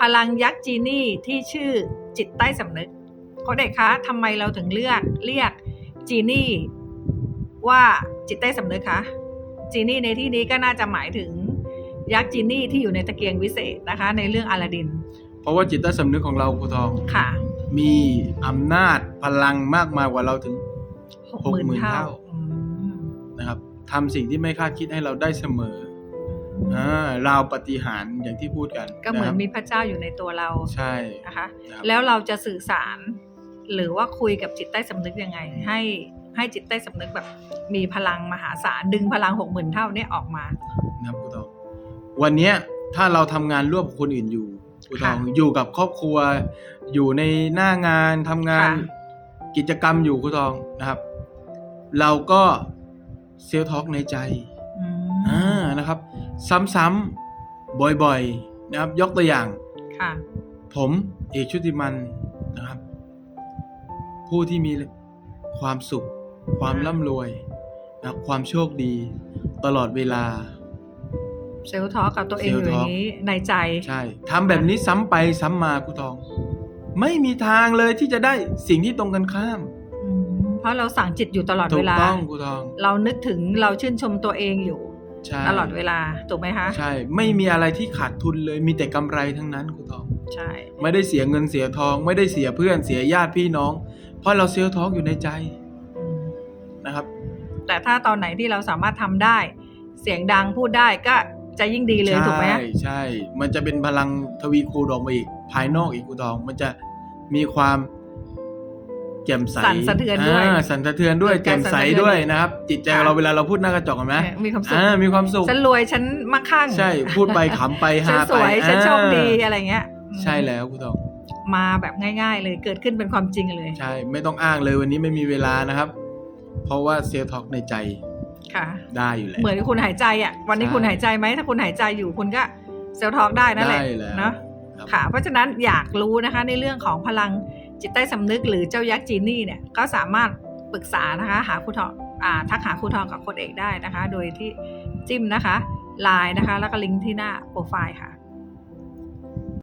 พลังยักษ์จีนี่ที่ชื่อจิตใต้สำนึกโค้ดเอกคะทำไมเราถึงเลือกเรียกจีนี่ว่าจิตใต้สำนึกคะจีนี่ในที่นี้ก็น่าจะหมายถึงยักษ์จีนี่ที่อยู่ในตะเกียงวิเศษนะคะ ในเรื่องอลาดิน เพราะว่าจิตใต้สำนึกของเราครูทองค่ะ มีอำนาจพลังมากมายกว่าเราถึงหกหมื่น60,000เท่าเท่าอืมนะครับทำสิ่งที่ไม่คาดคิดให้เราได้เสมอ อ่าราวปฏิหารย์อย่างที่พูดกัน ก็เหมือนะนครับมีพระเจ้าอยู่ในตัวเราใช่นะคะนะครับแล้วเราจะสื่อสาร หรือว่าคุยกับจิตใต้สำนึกยังไง ให้ให้จิตใต้สำนึกแบบ มีพลังมหาศาลดึงพลังหกหมื่นเท่าเนี้ออกมานะครับครูทองวันเนี้ยถ้าเราทำงานร่วมกับคนอื่นอยู่ครูทองค่ะอยู่กับครอบครัว อยู่ในหน้างานทำงานค่ะกิจกรรมอยู่ครูทองนะครับ เราก็เซลท็อกในใจอืมอ่านะครับ ซ้ำๆบ่อยๆนะครับ ยกตัวอย่าง ค่ะ ผมเอกชุติมันนะครับ ผู้ที่มีความสุข ความร่ำรวยนะครับความโชคดี ตลอดเวลา เซลล์ทอล์กกับตัวเองอยู่ Self อย่างนี้ในใจ ใช่ทำแบบนี้ซ้ำไปซ้ำมาครูทอง ไม่มีทางเลยที่จะได้สิ่งที่ตรงกันข้าม อืมเพราะเราสั่งจิตอยู่ตลอดถูเวกลา ต้องครูทอง เรานึกถึงเราชื่นชมตัวเองอยู่ใช่ ตลอดเวลาถูกไหมคะใช่ ไม่มีอะไรที่ขาดทุนเลยมีแต่กำไรทั้งนั้นครูทองใช่ ไม่ได้เสียเงินเสียทอง ไม่ได้เสียเพื่อนเสียญาติพี่น้อง เพราะเราเซลล์ทอกอยู่ในใจอืมนะครับ แต่ถ้าตอนไหนที่เราสามารถทำได้ เสียงดังพูดได้ก็จะยิ่งดีเลยถูกไหมใช่ใช่ มันจะเป็นพลังทวีคูณออกมาอีกภายนอกอีกครูทอง มันจะมีความ แจ่มใสสั่นสะเทือนด้วยาสั่นสะเทือนด้วยเกิดการแจ่มใสสั่นสะเทือนด้วยนะครับ จิตใจของเราเวลาเราพูดหน้ากระจกเห็นไหมมีความสุขอ่ามีความสุขฉันรวยฉันมั่งคั่งใช่พูดไปขำไปฉัฮานสไปวยฉันโชคดีอ่าอะไรเงี้ยอืมใช่แล้วครูทองมาแบบง่าย ๆ เลยเกิดขึ้นเป็นความจริงเลย ใช่ ไม่ต้องอ้างเลยวันนี้ไม่มีเวลานะครับ เพราะว่าเซลล์ทอกในใจค่ะ ได้อยู่แล้วเหมือนคุณหายใจอะ วันนี้ใช่คุณหายใจไหมถ้าคุณหายใจอยู่คุณก็เซลล์ทอกได้นั่นแหละได้แล้วเนาะครับค่ะ เพราะฉะนั้นอยากรู้นะคะในเรื่องของพลัง จิตใต้สำนึกหรือเจ้ายักษ์จีนี่เนี่ยก็สามารถปรึกษานะคะหาครูทองอ่าทักหาครูทองกับโคนเอกได้นะคะ โดยที่จิ้มนะคะไลน์นะคะ แล้วก็ลิงก์ที่หน้าโปรไฟล์ค่ะ